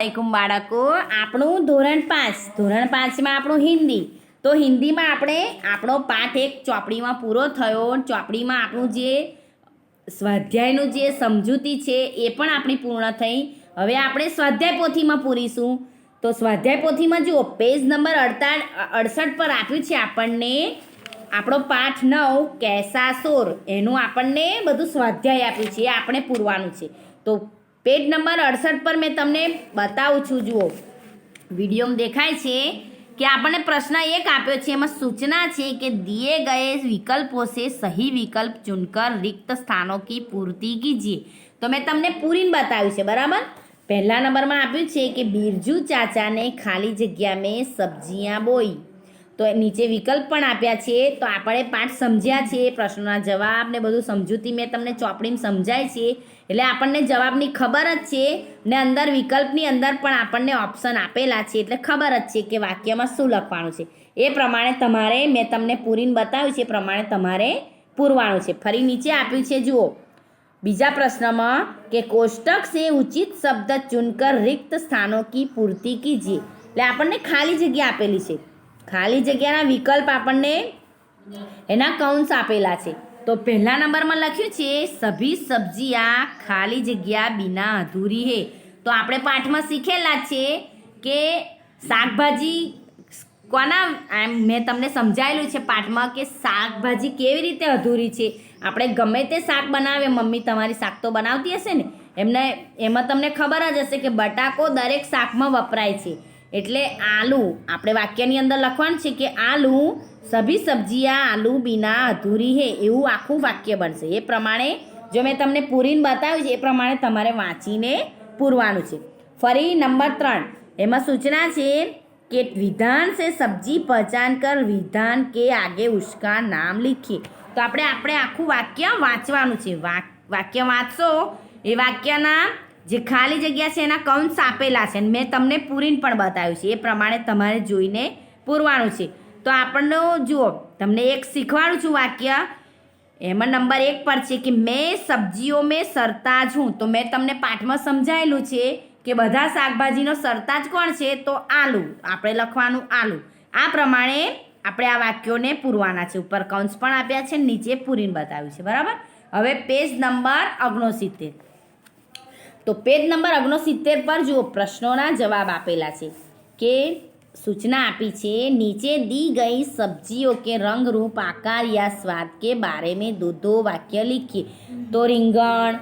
વાલેકુમ બાળકો, આપણું ધોરણ પાંચ. ધોરણ પાંચમાં આપણું હિન્દી. તો હિન્દીમાં આપણે આપણો પાઠ એક ચોપડીમાં પૂરો થયો. ચોપડીમાં આપણું જે સ્વાધ્યાયનું જે સમજૂતી છે એ પણ આપણી પૂર્ણ થઈ. હવે આપણે સ્વાધ્યાય પોથીમાં પૂરીશું. તો સ્વાધ્યાય પોથીમાં જુઓ, પેજ નંબર અડતા અડસઠ પર આપ્યું છે આપણને. આપણો પાઠ નવ કેસા સોર એનું આપણને બધું સ્વાધ્યાય આપ્યું છે, એ આપણે પૂરવાનું છે. તો પેજ નંબર અડસઠ પર મેં તમને બતાવું છું, જુઓ. વિડીયોમાં દેખાય છે કે આપણને પ્રશ્ન એક આપ્યો છે, એમાં સૂચના છે કે દિએ ગયે વિકલ્પો છે સહી વિકલ્પ ચૂનકર રિક્ત સ્થાનો કી પૂરતી કીજીએ. તો મેં તમને પૂરીને બતાવ્યું છે, બરાબર? પહેલા નંબરમાં આપ્યું છે કે બિરજુ ચાચાને ખાલી જગ્યા મેં સબ્જીਆਂ બોઈ. તો નીચે વિકલ્પ પણ આપ્યા છે. તો આપણે પાઠ સમજ્યા છે. પ્રશ્નોના જવાબ ને બધું સમજૂતી મેં તમને ચોપડીમાં સમજાય છે. એટલે આપણને જવાબની ખબર જ છે ને અંદર વિકલ્પની અંદર પણ આપણને ઓપ્શન આપેલા છે. એટલે ખબર જ છે કે વાક્યમાં શું લખવાનું છે. એ પ્રમાણે તમારે મેં તમને પૂરીને બતાવ્યું છે. એ પ્રમાણે તમારે પૂરવાનું છે. ફરી નીચે આપ્યું છે. જુઓ. બીજા પ્રશ્નમાં કે કોષ્ટક સે ઉચિત શબ્દ ચુનકર રિક્ત સ્થાનો કી પૂર્તિ કીજીએ એટલે આપણને ખાલી જગ્યા આપેલી છે. ખાલી જગ્યાના વિકલ્પ આપણને એના કૌંસ આપેલા છે. તો પહેલા નંબરમાં લખ્યું છે, સભી સબ્જી આ ખાલી જગ્યા બિના અધૂરી હે. તો આપણે પાઠમાં શીખેલા છે કે શાકભાજી કોના, આમ મેં તમને સમજાયેલું છે પાઠમાં કે શાકભાજી કેવી રીતે અધૂરી છે. આપણે ગમે તે શાક બનાવે મમ્મી, તમારી શાક તો બનાવતી હશે ને? એમને, એમાં તમને ખબર જ હશે કે બટાકો દરેક શાકમાં વપરાય છે. એટલે આલુ, આપણે વાક્યની અંદર લખવાનું છે કે આલુ, સભી સબ્જીયા આલુ બિના અધૂરી હે, એવું આખું વાક્ય બનશે. એ પ્રમાણે જો મેં તમને પૂરીને બતાવ્યું છે, એ પ્રમાણે તમારે વાંચીને પૂરવાનું છે. ફરી નંબર ત્રણ, એમાં સૂચના છે કે વિધાન છે સબ્જી પહચાન કર, વિધાન કે આગે ઉસકા નામ લીખીએ તો આપણે આપણે આખું વાક્ય વાંચવાનું છે. વાક્ય વાંચશો, એ વાક્યના જે ખાલી જગ્યા છે એના કૌંસ આપેલા છે મેં તમને પૂરીને પણ બતાવ્યું છે. એ પ્રમાણે તમારે જોઈને પૂરવાનું છે. તો આપણને જુઓ, તમને એક શીખવાડું છું વાક્ય. એમાં નંબર એક પર છે કે, મેં સબ્જીઓ મેં સરતાજ હું. તો મેં તમને પાઠમાં સમજાયેલું છે કે બધા શાકભાજીનો સરતાજ કોણ છે? તો આલુ. આપણે લખવાનું આલુ. આ પ્રમાણે આપણે આ વાક્યોને પૂરવાના છે. ઉપર કૌંસ પણ આપ્યા છે નીચે પૂરીને બતાવ્યું છે. બરાબર? હવે પેજ નંબર ઓગણસિત્તેર. તો પેજ નંબર ઓગણસિત્તેર પર જુઓ, પ્રશ્નોના જવાબ આપેલા છે. કે સૂચના આપી છે, નીચે દી ગઈ સબ્જીઓ કે રંગરૂપ આકાર યા સ્વાદ કે બારે મેં દૂધો વાક્ય લીખીએ તો રીંગણ,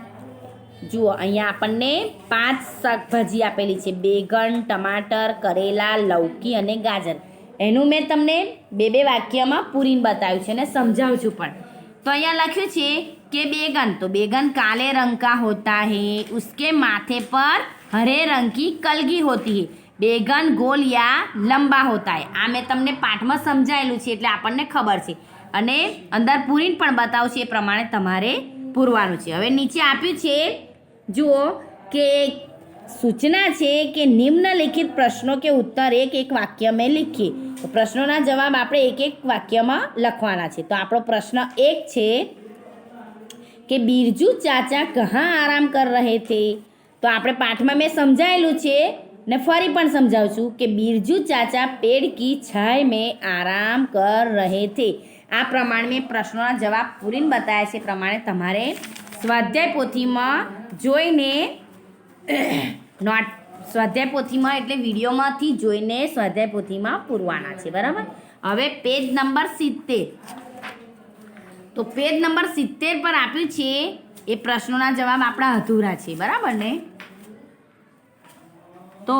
જુઓ, અહીંયા આપણને પાંચ શાકભાજી આપેલી છે. બેગન ટમાટર, કરેલા, લૌકી અને ગાજર. એનું મેં તમને બે બે વાક્યમાં પૂરીને બતાવ્યું છે અને સમજાવું છું પણ. તો અહીંયા લખ્યું છે કે બેગન તો બેગન કાલે રંગ કા હોતા હે ઉસકે માથે પર હરે રંગ કી કલગી હોતી હે બેગન ગોલ યા લંબા હોતા હે આ મેં તમને પાઠમાં સમજાયેલું છે એટલે આપણને ખબર છે અને અંદર પૂરીને પણ બતાવશે એ પ્રમાણે તમારે પૂરવાનું છે હવે નીચે આપ્યું છે જુઓ કે સૂચના છે કે નિમ્નલિખિત પ્રશ્નો કે ઉત્તર એક એક વાક્ય મેં લીખીએ તો પ્રશ્નોના જવાબ આપણે એક એક વાક્યમાં લખવાના છે. તો આપણો પ્રશ્ન એક છે કે બિરજુ ચાચા કહા આરામ કર રહે થે તો આપણે પાઠમાં મેં સમજાયેલું છે ને ફરી પણ સમજાવું છું કે બિરજુ ચાચા પેડ કી છાય મેં આરામ કર રહે થે આ પ્રમાણે મેં પ્રશ્નોના જવાબ પૂરીને બતાવ્યા છે. પ્રમાણે તમારે સ્વાધ્યાય પોથીમાં જોઈને નોટ સ્વાધ્યાય પોથીમાં એટલે વિડીયોમાંથી જોઈને સ્વાધ્યાય પોથીમાં પૂરવાના છે, બરાબર? હવે પેજ નંબર સિત્તેર. તો પેજ નંબર સિત્તેર પર આપ્યું છે, એ પ્રશ્નોના જવાબ આપણા અધૂરા છે, બરાબર ને? તો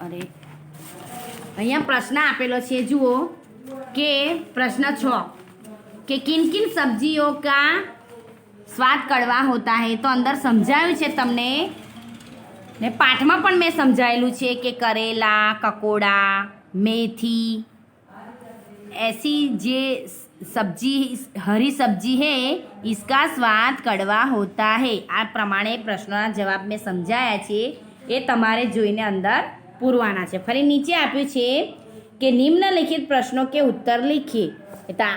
અરે અહીંયા પ્રશ્ન આપેલો છે જુઓ કે પ્રશ્ન છ કે કિન કિન સબ્જીઓ કા સ્વાદ કડવા હોતા હે તો અંદર સમજાવ્યું છે તમને ને પાઠમાં પણ મેં સમજાયેલું છે કે કરેલા કકોડા મેથી ऐसी જે સબ્જી હરી સબ્જી है इसका स्वाद કડવા હોતા है આ પ્રમાણે પ્રશ્નોના જવાબ મેં સમજાયા છે એ તમારે જોઈને અંદર પૂરવાના છે. ફરી નીચે આપ્યું છે કે નિમ્નલિખિત પ્રશ્નો કે ઉત્તર લીખી. એટલે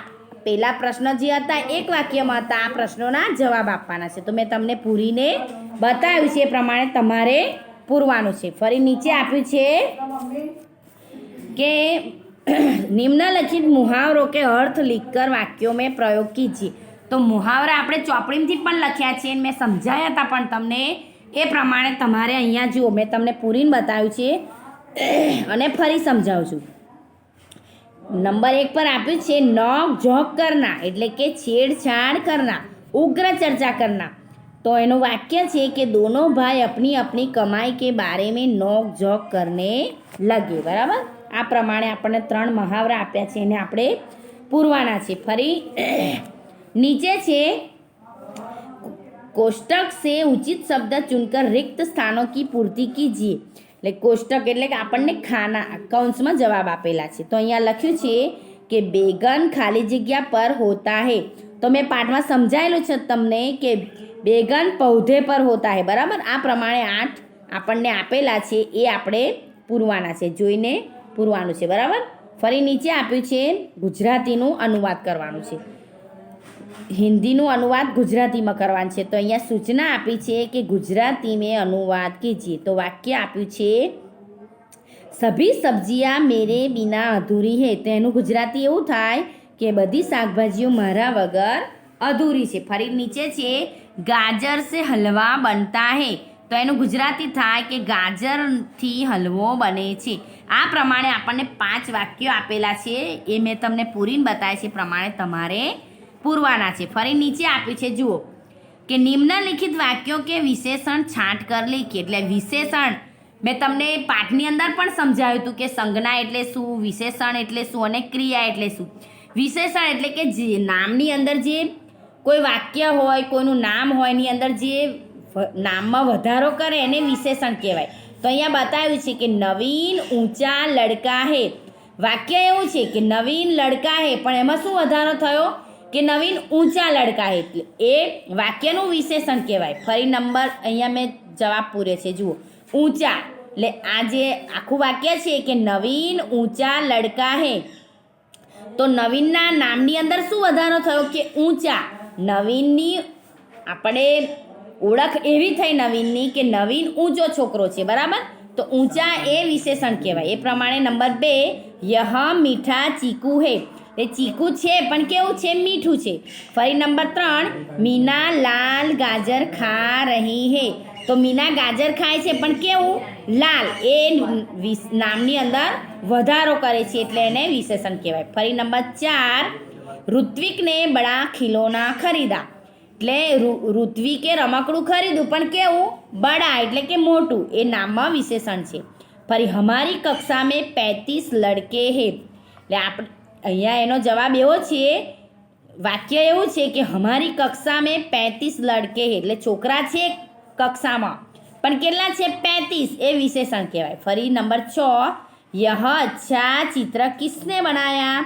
પહેલા પ્રશ્ન જે હતા, એક વાક્યમાં હતા, આ પ્રશ્નોના જવાબ આપવાના છે. તો મેં તમને પૂરીને બતાવ્યું છે એ પ્રમાણે તમારે પૂરવાનું છે. ફરી નીચે આપ્યું છે કે નિમ્નલિખિત મુહાવરો કે અર્થ લીખકર વાક્યો મેં પ્રયોગ કીજીએ તો મુહાવરા આપણે ચોપડીમથી પણ લખ્યા છે મેં સમજાયા હતા પણ તમને એ પ્રમાણે તમારે અહીંયા જુઓ, મેં તમને પૂરીને બતાવ્યું છે. અને ફરી સમજાવું છું. નંબર એક પર આપ્યું છે, નોક જોક કરના એટલે કે છેડછાડ કરના, ઉગ્ર ચર્ચા કરના. તો એનું વાક્ય છે કે દોનો ભાઈ અપની અપની કમાઈ કે બારે મેં નોક જોક કરને લગે. બરાબર? આ પ્રમાણે આપણને ત્રણ મહાવરા આપ્યા છે, એને આપણે પૂરવાના છે. ફરી, નીચે છે કોષ્ટક સે ઉચિત શબ્દ ચૂનકર રિક્ત સ્થાનો કી પૂર્તિ કીજીએ એટલે કોષ્ટક એટલે કે આપણને ખાના કૌંસમાં જવાબ આપેલા છે. તો અહીંયા લખ્યું છે કે બેગન ખાલી જગ્યા પર હોતા હે. તો મેં પાઠમાં સમજાયેલું છે તમને કે બેગન પૌધે પર હોતા હે. બરાબર? આ પ્રમાણે આઠ આપણને આપેલા છે, એ આપણે પૂરવાના છે, જોઈને પૂરવાનું છે. બરાબર? ફરી નીચે આપ્યું છે ગુજરાતીનું અનુવાદ કરવાનું છે. હિન્દીનું અનુવાદ ગુજરાતીમાં કરવાનું છે. તો અહીંયા સૂચના આપી છે કે ગુજરાતી મેં અનુવાદ કીજીએ તો વાક્ય આપ્યું છે, સભી સબ્જીયા મેરે બિના અધૂરી હે. તો એનું ગુજરાતી એવું થાય કે બધી શાકભાજીઓ મારા વગર અધૂરી છે. ફરી નીચે છે, ગાજર સે હલવા બનતા હે. તો એનું ગુજરાતી થાય કે ગાજરથી હલવો બને છે. આ પ્રમાણે આપણને પાંચ વાક્યો આપેલા છે. એ મેં તમને પૂરીને બતાવ્યા છે. પ્રમાણે તમારે પૂરવાના છે. ફરી નીચે આપ્યું છે, જુઓ. કે નિમ્નલિખિત વાક્યો કે વિશેષણ છાંટ કર લેખી એટલે વિશેષણ, મેં તમને પાઠની અંદર પણ સમજાવ્યું હતું કે સંજ્ઞા એટલે શું, વિશેષણ એટલે શું અને ક્રિયા એટલે શું. વિશેષણ એટલે કે જે નામની અંદર જે કોઈ વાક્ય હોય, કોઈનું નામ હોય, એની અંદર જે નામમાં વધારો કરે એને વિશેષણ કહેવાય. તો અહીંયા બતાવ્યું છે કે નવીન, ઊંચા, લડકા હે વાક્ય એવું છે કે નવીન, લડકા હે પણ એમાં શું વધારો થયો? કે નવીન ઊંચા લડકા એટલે એ વાક્યનું વિશેષણ કહેવાય. ફરી નંબર અહીંયા મેં જવાબ પૂરે છે. જુઓ. ઊંચા. એટલે આ જે આખું વાક્ય છે કે નવીન ઊંચા લડકા હે. તો નવીનના નામની અંદર શું વધારો થયો કે ઊંચા? નવીનની આપણે ઓળખ એવી થઈ નવીનની કે નવીન ઊંચો છોકરો છે. બરાબર? તો ઊંચા એ વિશેષણ કહેવાય. એ પ્રમાણે નંબર બે, યહ મીઠા ચીકુ હે. એ ચીકુ છે, પણ કેવું છે? મીઠું છે. ફરી નંબર ત્રણ, મીના લાલ ગાજર ખા રહી હે. તો મીના ગાજર ખાય છે, પણ કેવું? લાલ. એ નામની અંદર વધારો કરે છે, એટલે એને વિશેષણ કહેવાય. ફરી નંબર ચાર, ઋત્વિકને બડા ખિલોના ખરીદા. એટલે ઋત્વિકે રમકડું ખરીદ્યું, પણ કેવું? બડા, એટલે કે મોટું. એ નામમાં વિશેષણ છે. ફરી હમારી કક્ષા મેં પેતીસ લડકે હે. એટલે આપણે અહીંયા એનો જવાબ એવો છે, વાક્ય એવું છે કે હમારી કક્ષા મેં પેંતીસ લડકે એટલે છોકરા છે કક્ષામાં. પણ કેટલા છે? પેંતીસ એ વિશેષણ કહેવાય. ફરી નંબર છ, યહ અચ્છા ચિત્ર કિસને બનાયા?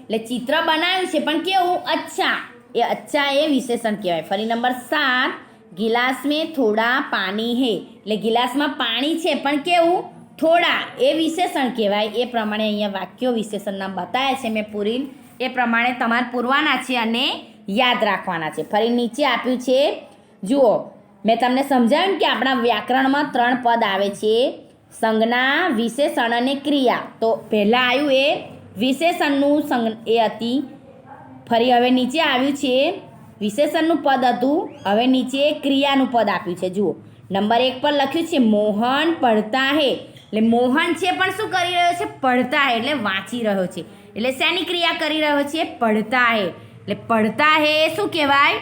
એટલે ચિત્ર બનાવ્યું છે, પણ કેવું? અચ્છા. એ અચ્છા એ વિશેષણ કહેવાય. ફરી નંબર સાત ગિલાસ મેં થોડા પાણી હે. એટલે ગિલાસમાં પાણી છે, પણ કેવું? થોડા એ વિશેષણ કહેવાય. એ પ્રમાણે અહીંયા વાક્યો વિશેષણના બતાવ્યા છે મેં પૂરી એ પ્રમાણે તમારે પૂરવાના છે અને યાદ રાખવાના છે. ફરી નીચે આપ્યું છે, જુઓ, મેં તમને સમજાવ્યું કે આપણા વ્યાકરણમાં ત્રણ પદ આવે છે, સંજ્ઞા, વિશેષણ અને ક્રિયા. તો પહેલાં આવ્યું એ વિશેષણનું સંગ એ હતી. ફરી હવે નીચે આવ્યું છે, વિશેષણનું પદ હતું. હવે નીચે ક્રિયાનું પદ આપ્યું છે. જુઓ, નંબર એક પર લખ્યું છે, મોહન પડતા હે. એટલે મોહન છે પણ શું કરી રહ્યો છે? પડતા હે એટલે વાંચી રહ્યો છે. એટલે શેની ક્રિયા કરી રહ્યો છે? પડતા હે. એટલે પડતા હે શું કહેવાય?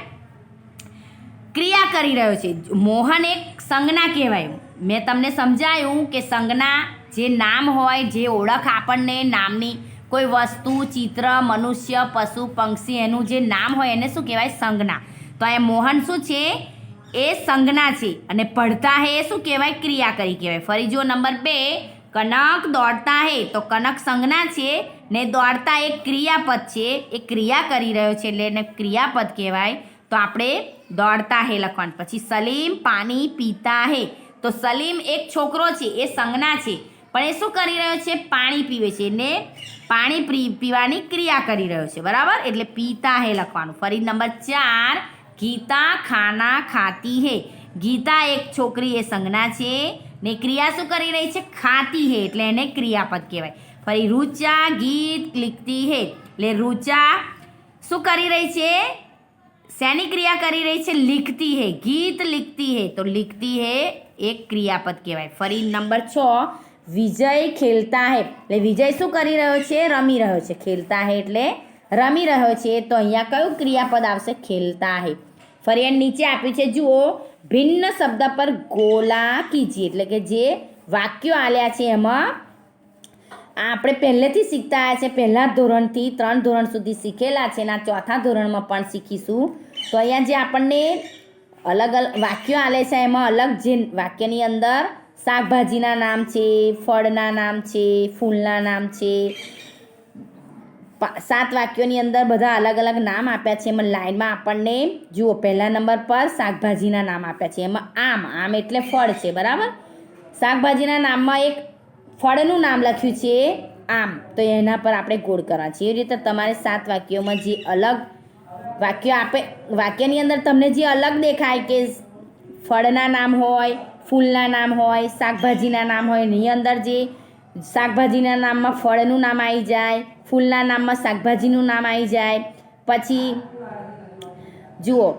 ક્રિયા કરી રહ્યો છે. મોહન એક સંજ્ઞા કહેવાય. મેં તમને સમજાયું કે સંજ્ઞા જે નામ હોય, જે ઓળખ આપણને નામની, કોઈ વસ્તુ, ચિત્ર, મનુષ્ય, પશુ, પંક્ષી, એનું જે નામ હોય એને શું કહેવાય? સંજ્ઞા. તો એ મોહન શું છે? એ સંજ્ઞા છે. અને પડતા હે એ શું કહેવાય? ક્રિયા કરી કહેવાય. ફરી જો નંબર બે. કનક દોડતા હે. તો કનક સંજ્ઞા છે ને દોડતા એક ક્રિયાપદ છે. એ ક્રિયા કરી રહ્યો છે એટલે એને ક્રિયાપદ કહેવાય. તો આપણે દોડતા હે લખવાનું. પછી સલીમ પાણી પીતા હે. તો સલીમ એક છોકરો છે. એ સંજ્ઞા છે. પણ એ શું કરી રહ્યો છે? પાણી પીવે છે. ને પાણી પીવાની ક્રિયા કરી રહ્યો છે. બરાબર? એટલે પીતા હે લખવાનું. ફરી નંબર ચાર. ગીતા ખાના ખાતી હે. ગીતા એક છોકરી એ સંજ્ઞા છે ને ક્રિયા શું કરી રહી છે? ખાતી હે એટલે એને ક્રિયાપદ કહેવાય. ફરી રૂચા ગીત લીખતી હે એટલે રૂચા શું કરી રહી છે? શેની ક્રિયા કરી રહી છે? લીખતી હે. ગીત લીખતી હે. તો લીખતી હે એક ક્રિયાપદ કહેવાય. ફરી નંબર છ, વિજય ખેલતા હે. એટલે વિજય શું કરી રહ્યો છે? રમી રહ્યો છે. ખેલતા હે એટલે રમી રહ્યો છે. તો અહીંયા કયું ક્રિયાપદ આવશે? ખેલતા હે. ફરી એની નીચે આપ્યું છે, જુઓ, ભિન્ન શબ્દ પર ગોલા કીજીએ એટલે કે જે વાક્યો આલ્યા છે એમાં, આપણે પહેલેથી શીખતા આવ્યા છે, પહેલાં ધોરણથી ત્રણ ધોરણ સુધી શીખેલા છે એના ચોથા ધોરણમાં પણ શીખીશું. તો અહીંયા જે આપણને અલગ અલગ વાક્યો આલે છે, એમાં અલગ જે વાક્યની અંદર શાકભાજીના નામ છે, ફળના નામ છે, ફૂલના નામ છે સાત વાક્યોની અંદર બધા અલગ અલગ નામ આપ્યા છે. એમાં લાઈનમાં આપણને, જુઓ, પહેલા નંબર પર શાકભાજીના નામ આપ્યા છે. એમાં આમ આમ એટલે ફળ છે, બરાબર? શાકભાજીના નામમાં એક ફળનું નામ લખ્યું છે, આમ. તો એના પર આપણે ગોળ કરવા છે એ રીતે તમારે સાત વાક્યોમાં જે અલગ વાક્યો આપે, વાક્યની અંદર તમને જે અલગ દેખાય કે ફળના નામ હોય, ફૂલના નામ હોય, શાકભાજીના નામ હોય, એની અંદર જે શાકભાજીના નામમાં ફળનું નામ આવી જાય ફૂલના નામમાં શાકભાજીનું નામ આવી જાય. પછી જુઓ,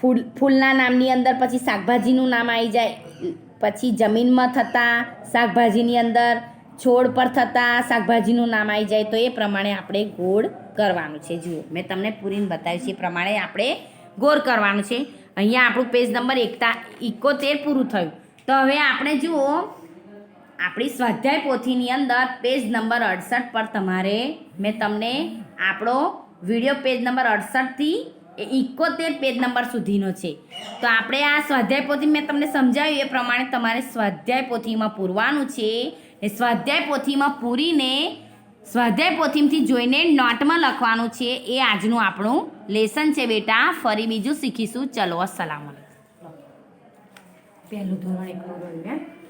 ફૂલ, ફૂલના નામની અંદર પછી શાકભાજીનું નામ આવી જાય. પછી જમીનમાં થતા શાકભાજીની અંદર છોડ પર થતા શાકભાજીનું નામ આવી જાય. તો એ પ્રમાણે આપણે ગોળ કરવાનું છે. જુઓ, મેં તમને પૂરીને બતાવ્યું છે. એ પ્રમાણે આપણે ગોળ કરવાનું છે. અહીંયા આપણું પેજ નંબર એકતા ઇકોતેર પૂરું થયું. તો હવે આપણે જુઓ આપણી સ્વાધ્યાય પોથીની અંદર પેજ નંબર અડસઠ પર તમારે, મેં તમને આપણો વીડિયો પેજ નંબર અડસઠથી એ ઇકોતેર પેજ નંબર સુધીનો છે. તો આપણે આ સ્વાધ્યાય પોથી મેં તમને સમજાવ્યું એ પ્રમાણે તમારે સ્વાધ્યાય પોથીમાં પૂરવાનું છે. એ સ્વાધ્યાય પોથીમાં પૂરીને સ્વાધ્યાય પોથીમથી જોઈને નોટમાં લખવાનું છે. એ આજનું આપણું લેસન છે બેટા. ફરી બીજું શીખીશું. ચલો, અસલામ પહેલું ધોરણ એકલું હે?